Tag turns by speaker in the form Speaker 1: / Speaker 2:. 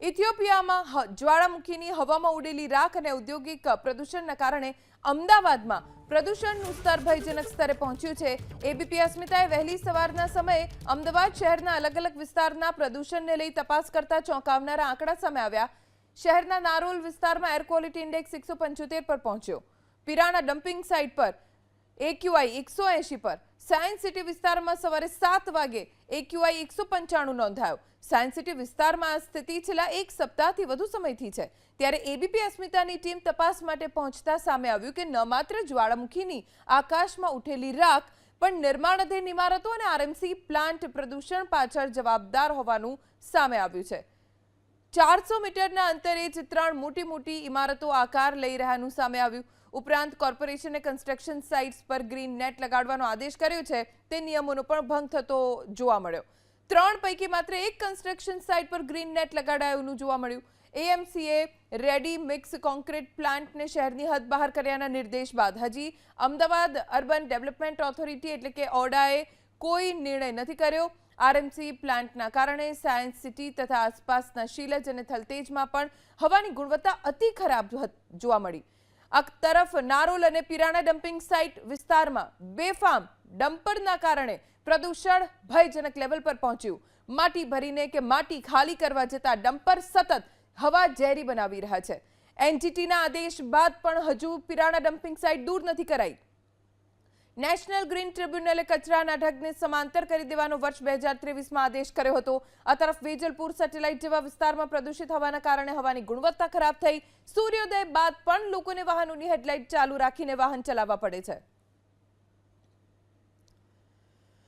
Speaker 1: ઇથિયોપિયામાં જ્વાળામુખીની હવામાં ઉડેલી રાખ અને ઔદ્યોગિક પ્રદૂષણના કારણે અમદાવાદમાં પ્રદૂષણનું સ્તર ભયજનક સ્તરે પહોંચ્યું છે. એબીપી અસ્મિતાએ વહેલી સવારના સમયે અમદાવાદ શહેરના અલગ અલગ વિસ્તારના પ્રદૂષણને લઈ તપાસ કરતા ચોંકાવનારા આંકડા સામે આવ્યા. શહેરના નારોલ વિસ્તારમાં એર ક્વોલિટી ઇન્ડેક્સ એકસો પર પહોંચ્યો. પિરાણા ડમ્પિંગ સાઇટ પર એક્યુઆઈ એકસો એંશી પર. સાયન્સ સિટી વિસ્તારમાં સવારે સાત વાગે એક્યુઆઈ એકસો પંચાણું નોંધાયો. સાયન્સ સિટી વિસ્તારમાં આ સ્થિતિ છેલ્લા એક સપ્તાહથી વધુ સમયથી છે. ત્યારે એબીપી અસ્મિતાની ટીમ તપાસ માટે પહોંચતા સામે આવ્યું કે ન માત્ર જ્વાળામુખીની આકાશમાં ઉઠેલી રાખ, પણ નિર્માણાધીન ઇમારતો અને આરએમસી પ્લાન્ટ પ્રદૂષણ પાછળ જવાબદાર હોવાનું સામે આવ્યું છે. ચારસો મીટરના અંતરે જ ત્રણ મોટી મોટી ઇમારતો આકાર લઈ રહ્યાનું સામે આવ્યું. ઉપરાંત કોર્પોરેશને કન્સ્ટ્રક્શન સાઇટ્સ પર ગ્રીન નેટ લગાડવાનો આદેશ કર્યો છે. તે નિયમોનો પણ ભંગ થતો જોવા મળ્યો. ત્રણ પૈકી માત્ર એક કન્સ્ટ્રક્શન સાઇટ પર ગ્રીન નેટ લગાડાયું જોવા મળ્યું. એએમસીએ રેડી મિક્સ કોન્ક્રીટ પ્લાન્ટને શહેરની હદ બહાર કર્યાના નિર્દેશ બાદ હજી અમદાવાદ અર્બન ડેવલપમેન્ટ ઓથોરિટી એટલે કે ઓડાએ કોઈ નિર્ણય નથી કર્યો. આરએમસી પ્લાન્ટના કારણે સાયન્સ સિટી તથા આસપાસના શીલજ અને થલતેજમાં પણ હવાની ગુણવત્તા અતિ ખરાબ જોવા મળી. આ તરફ નારોલ અને પિરાણા ડમ્પિંગ સાઇટ વિસ્તારમાં બેફામ ડમ્પરના કારણે પ્રદૂષણ ભયજનક લેવલ પર પહોંચ્યું. માટી ભરીને કે માટી ખાલી કરવા જતા ડમ્પર સતત હવા ઝેરી બનાવી રહ્યા છે. એનજીટીના આદેશ બાદ પણ હજુ પિરાણા ડમ્પિંગ સાઇટ દૂર નથી કરાઈ. નેશનલ ગ્રીન ટ્રિબ્યુનલે કચરાના ઢગને સમાંતર કરી દેવાનો વર્ષ બે હજાર ત્રેવીસમાં આદેશ કર્યો હતો. આ તરફ વેજલપુર સેટેલાઇટ જેવા વિસ્તારમાં પ્રદૂષિત હવાના કારણે હવાની ગુણવત્તા ખરાબ થઈ. સૂર્યોદય બાદ પણ લોકોને વાહનોની હેડલાઇટ ચાલુ રાખીને વાહન ચલાવવા પડે છે.